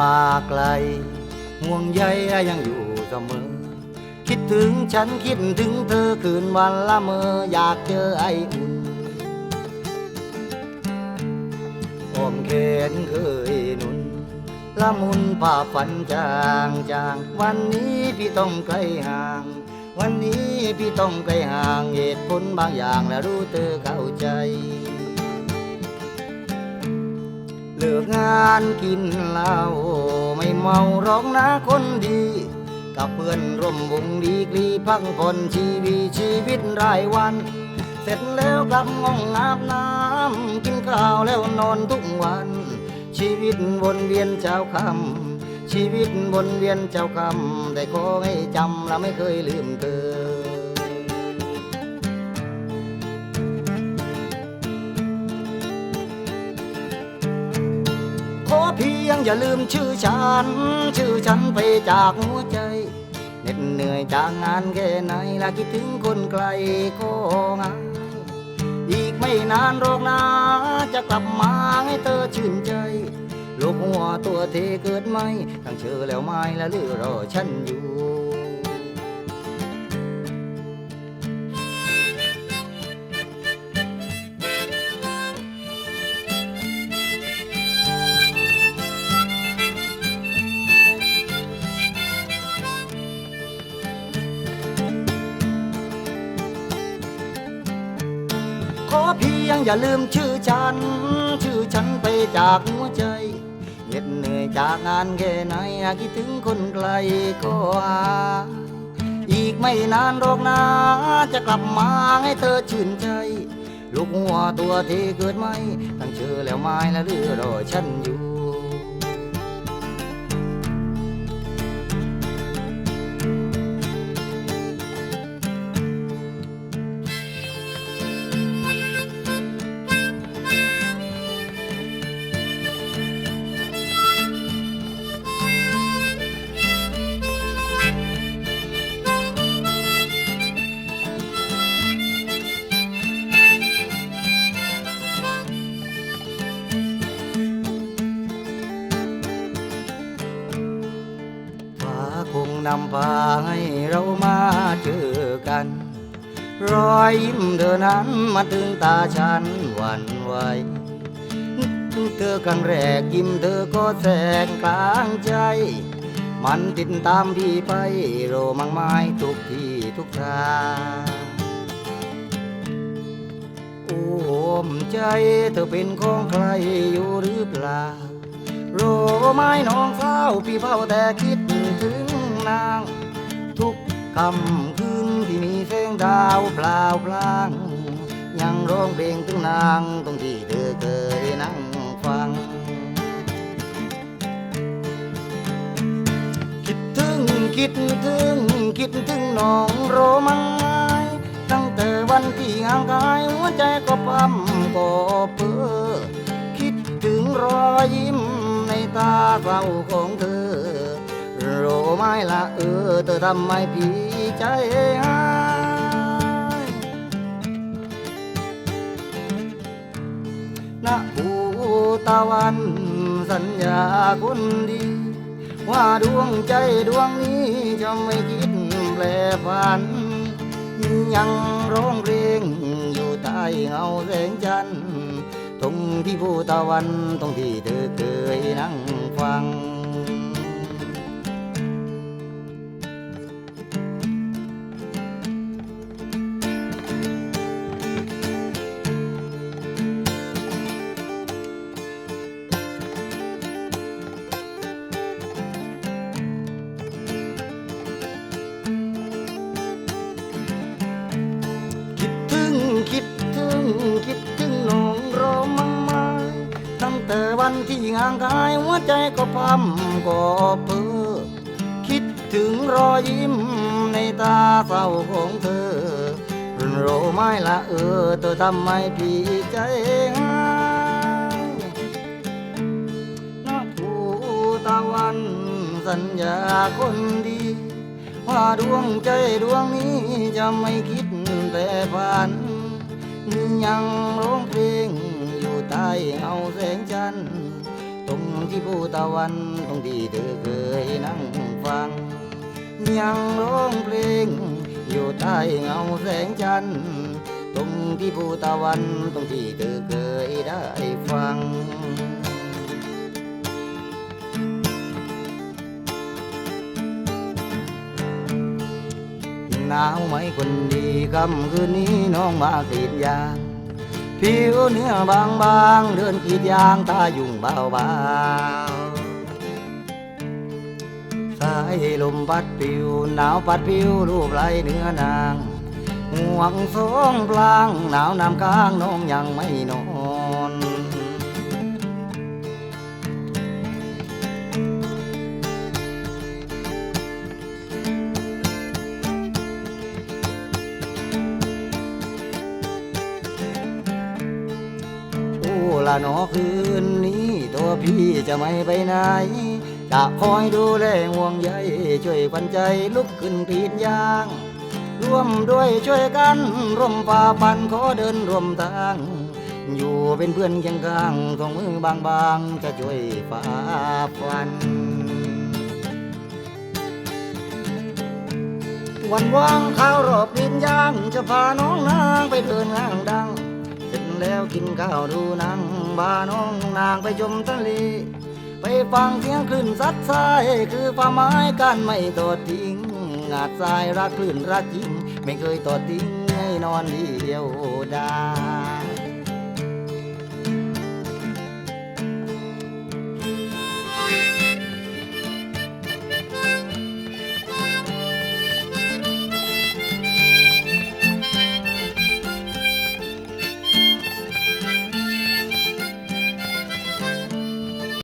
มาไกลห่วงใยยังอยู่เสมอ คิดถึงฉันคิดถึงเธอคืนวันละเมออยากเจอไออุ่นอ้อมแขนเคยนุนละมุนภาพฝันจางจาง วันนี้พี่ต้องไกลห่าง วันนี้พี่ต้องไกลห่างเหตุผลบางอย่างและรู้เธอเข้าใจ เลิกงานกินเหล้าไม่เมาร้องนะคนดี กับเพื่อนร่วมวงดีกรีพักผ่อนชีวิตชีวิตรายวัน เสร็จแล้วกลับงองอาบน้ำกินข้าวแล้วนอนทุกวัน ชีวิตวนเวียนเจ้าคำชีวิตวนเวียนเจ้าคำแต่ขอให้จำและไม่เคยลืมเธอ อย่าลืมชื่อฉัน ชื่อฉันไปจากหัวใจเหน็ดเหนื่อยจากงานแค่ไหนละคิดถึงคนไกลก็งายอีกไม่นานหรอกนะ จะกลับมาให้เธอชื่นใจลูกหัวตัวเทเกิดไหมทั้งเชื่อแล้วไม่ละลือรอฉันอยู่ ขอเพียงอย่าลืมชื่อฉัน ชื่อฉันไปจากหัวใจเหน็ดเหนื่อยจากงานแค่ไหนคิดถึงคนไกลก็หาอีกไม่นานหรอกนะจะกลับมาให้เธอชื่นใจ ลูกหัวตัวที่เกิดไม่ตั้งเชื่อแล้วไม่ละเรือรอฉันอยู่ำพาให้เรามาเจอกัน รอยยิ้มเธอนั้นมาถึงตาฉันหวั่นไหวเธอครั้งแรกยิ้มเธอก็แสงกลางใจ มันติดตามพี่ไปโรมังไม้ทุกที่ทุกทางโอ้มใจเธอเป็นของใครอยู่หรือเปล่าโรไม้น้องสาพี่เฝ้าแต่คิดถึง นาง ทุกคำคืนที่มีแสงดาวเปล่าพลาง ยังร้องเพลงถึงนางตรงที่เธอเคยนั่งฟัง คิดถึงคิดถึงคิดถึงน้องโรมังไม้ตั้งแต่วันที่ห่างกายหัวใจก็ปั๊มก็เพ้อคิดถึงรอยยิ้มในตาเศร้าของเธอ รไม้ละเออเธอทำให้พี่ใจหายนะภูตะวันสัญญาคนดี ว่าดวงใจดวงนี้จะไม่คิดแปรผัน ยังร้องเพลงอยู่ใต้เงาแสงจันทร์ตรงที่ภูตะวันตรงที่เธอเคยนั่งฟัง ที่ห่างกายหัวใจก็พัมก็เพ้อคิดถึงรอยยิ้มในตาเศร้าของเธอโรไม้ละเออเธอทำให้พี่ใจหายนักภูตะวันสัญญาคนดี ว่าดวงใจดวงนี้จะไม่คิดแต่ฝันยังร้องเพลง ใต้เงาแสงจันทร์ตรงที่ภูตะวันตรงที่เธอเคยนั่งฟัง ยังร้องเพลง อยู่ใต้เงาแสงจันทร์ตรงที่ภูตะวันตรงที่เธอเคยได้ฟังหนาวไหมคนดีคำคืนนี้น้องมากรีดยาง ผิวเนื้อบางบางๆเดินกรีดยางตายุ่งเบาเบาๆสายลมพัดผิวหนาวพัดผิวรูปไรเนื้อนางห่วงสองพลางหนาวนำกลางน้องยังไม่นอน ละหนอคืนนี้ตัวพี่จะไม่ไปไหน จะคอยดูแลห่วงใยช่วยควันใจลุกขึ้นกรีดยาง ร่วมด้วยช่วยกัน ร่วมฝ่าฟันขอเดินร่วมทาง อยู่เป็นเพื่อนเคียงข้างของมือบางๆ จะช่วยฝ่าฟันวันว่างข้าวรอบดินย่าง จะพาน้องนางไปเดินห้างดัง แล้วกินข้าวดูหนังบาน้องนางไปชมทะเลไปฟังเสียงคลื่นซัดทรายคือควาไม้กันไม่ตอดทิ้งงาดทรายรักคลื่นรักจริง ไม่เคยตอดทิ้งให้นอนเดียวได้